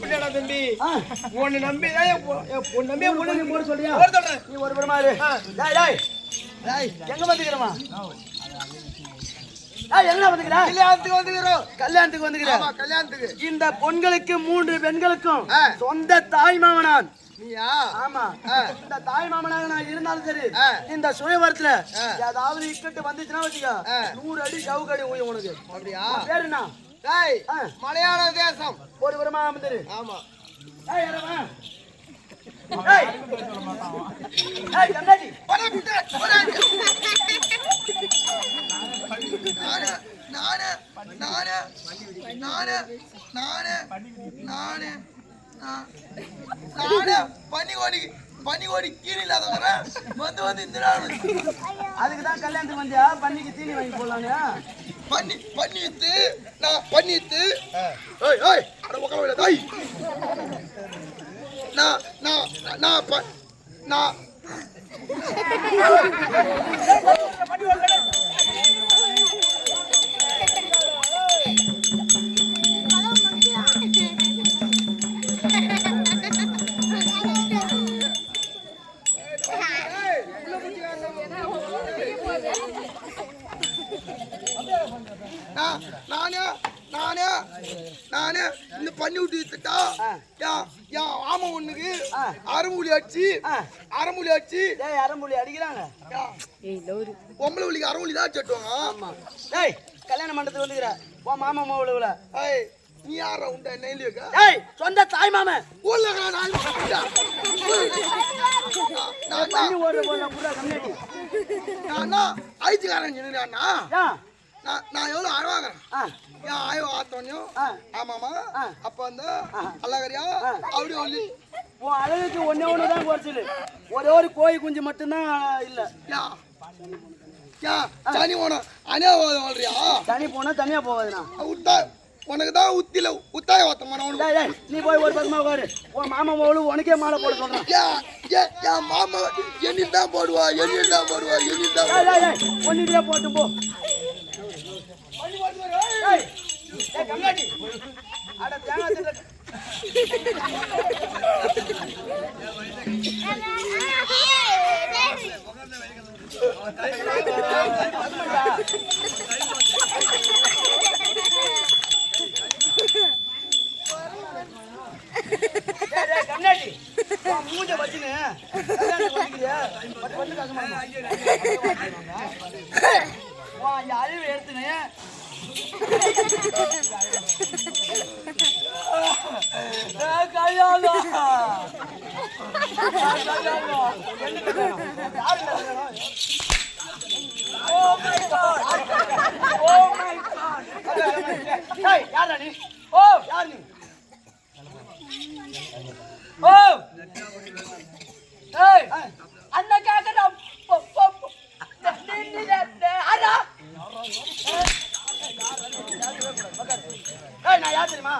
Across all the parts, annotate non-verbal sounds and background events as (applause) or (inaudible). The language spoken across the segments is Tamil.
தம்பி? உன்னை நம்பி தான் நம்பி பொண்ணு போட சொல்றியா? போட சொல்றேன். நீ ஒரு புறமா இரு டேய் டேய். டேய் எங்க வந்துக்கிறமா கல்யாணத்துக்கு வந்துக்கிறோம். கல்யாணத்துக்கு வந்துக்கிற. ஆமா கல்யாணத்துக்கு. இந்த பொண்களுக்கு மூன்று பெண்களுக்கும். சொந்த தாய் மாமனான். ஆமா. இந்த தாய் மாமனாக நான் இருந்தாலும் சரி. இந்த சுயவரத்துல. ஏதாவது இக்கட்டு வந்துச்சுன்னா வச்சுக்க. நூறு அடி சவுக்கு அடி உனக்கு. அப்படியா? உன் பேரு என்ன? டேய். மலையாள தேசம். ஒரு புறமா அமர்ந்துரு ஆமா. ஏய் இறமா ஏய் ஏய் கண்ணாடி போடா, விட்டு, போடா. நானு, நானு, நானு, நானு, நானு, நானு, நான், நானு, பனிக்கோடி பனிக்கோடி கீழே இல்லாதவங்க வந்து வந்து இந்த அதுக்கு தான் கல்யாணத்துக்கு வந்தியா? பண்ணிக்கு தீனி வாங்கி போடலான்னு பண்ணி பண்ணிட்டு நான் பண்ணிட்டு ஏய் ஏய் அட விட டேய் நான் நான் நான் ப- நான் நான் நானே நானே நானே இந்த பண்ணி விட்டு வித்துட்டா யா ஆமா ஒண்ணுக்கு ஆ. அரைமூலி அடிச்சு ஆ. அரைமூலி அடிச்சு ஏய் அரைமொழி அடிக்கிறாங்க. பொம்பளை வலிக்கு அரைமூலி தான் ஆமா. டேய் கல்யாண மண்டபத்துக்கு வந்துக்கிற. உன் மாமா மாவுல ஏய் நீ யாரா உண்டா? வைக்க? ஏய் சொந்த தாய் மாமன் ஊர்ல நான் நான் பண்ணி நான் ஐத்துக்காரன் சொன்னா ஏன் நான் எவ்வளோ அழவாங்கிறேன் ஆ. ஏன் ஆயோ ஆத்தோனியும் ஆமாமா. அப்ப வந்து அழகரியா அப்படி ஒல்லி. உன் அழகுக்கு ஒன்று தான் குறைச்சல் ஒரே ஒரு கோழி குஞ்சு மட்டும்தான் இல்ல. யா. யா சனி போனோம் அனே வாழ்றியா தனி போனா தனியா போவாதுண்ணா உத்தா உனக்கு தான் உத்தில உத்தாய டேய் நீ போய் ஒரு பக்கமா உட்காரு. உன் மாமா மாவளு உனக்கே மாலை போட சொல்றான். மாமா தான் போடுவா எண்ணில் தான் போடுவா. எண்ணில் தான் ஒன்னிலே போட்டு போ டேய் டேய் கம்மாடி அட தேங்காய் தின்ன டேய் டேய் கண்ணாடி உன் மூஞ்ச வச்சுன்னு கல்யாணத்துக்கு வந்துக்கிறியா? பட்டு பட்டு காசு வாங்க. உன் இந்த அழிவு எடுத்துன்னு. (laughs) ஏய், கல்யாணம். ஏய், கல்யாணம். என்ன கல்யாணம்? யாரு கல்யாணம்? Oh my God. Oh my God. ஏய், யார்டா நீ? ஓ, யார் நீ? ஓ! ஏய், அண்ணா கேக்குறா. போ, போ, போ. நீ, நீ, நீ, அண்ணா. ஏய், நான் யார் தெரியுமா?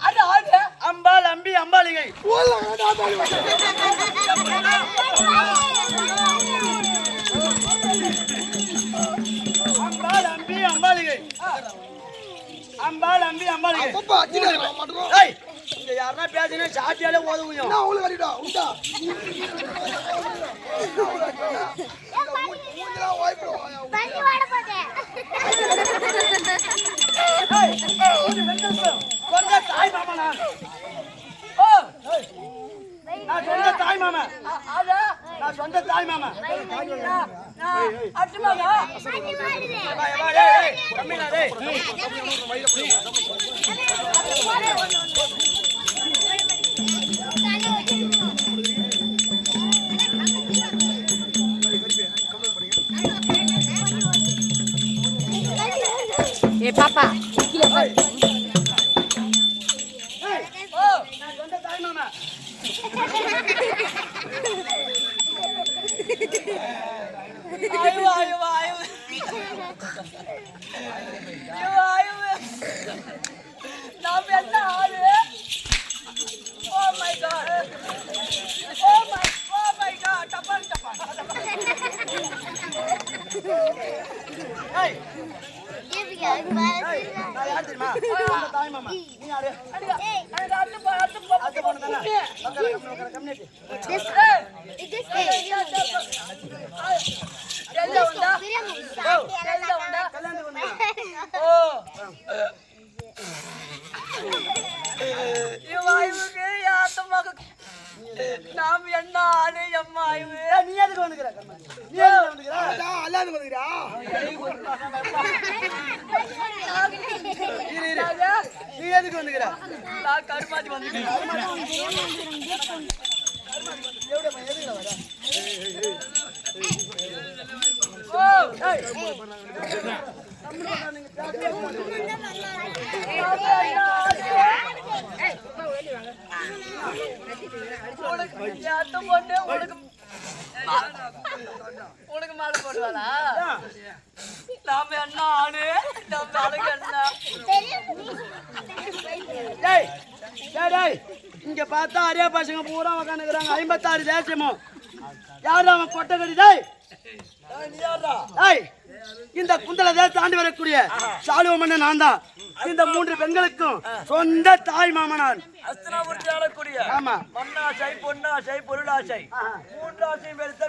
அண்ணா, அண்ணா. அம்பாள் அம்பி அம்பாளிகை அம்பாள் அம்பி அம்பாளிகை அம்பாள் அம்பி இங்க யாருன்னா பேசினா சாட்டியாலே என்ன அவளுக்கு அடிடா உண்டா? தாய் மாமா நான். நான் சொந்த தாய் மாமா. நான் சொந்த தாய் மாமா. பண்ணி வாடுதே Yeah. (laughs) தாய்மா தாய்மாமா நீ யாரு அடுத்து போன தானே கம்யூனிட்டி இது நீ எதுக்கு வந்துக்கிற? எதுக்கு நான் கருமாதி வந்துக்கிறேன். ஓ ஏய் உனக்கு யாத்த பொண்ணு உனக்கு உனக்கு மாலை போடுவாளா? நாம என்ன ஆளு நம்ம ஆளுக்கு என்ன? டேய் டேய் டேய். இங்க பார்த்தா அரிய பசங்க பூரா உட்காந்துக்கிறாங்க ஐம்பத்தாறு தேசமும் யாரும் அவன் கொட்டை? கடி டேய். டேய் இந்த குந்தல ஆண்டு வரக்கூடிய சாலுவ மன்னன் நான் தான். இந்த மூன்று பெண்களுக்கும் சொந்த தாய் மாமனான். அஸ்தினாபுரத்தை ஆளக்கூடிய ஆமா. மண்ணாசை பொன்னாசை பொருளாசை. மூன்றாசை பெருத்த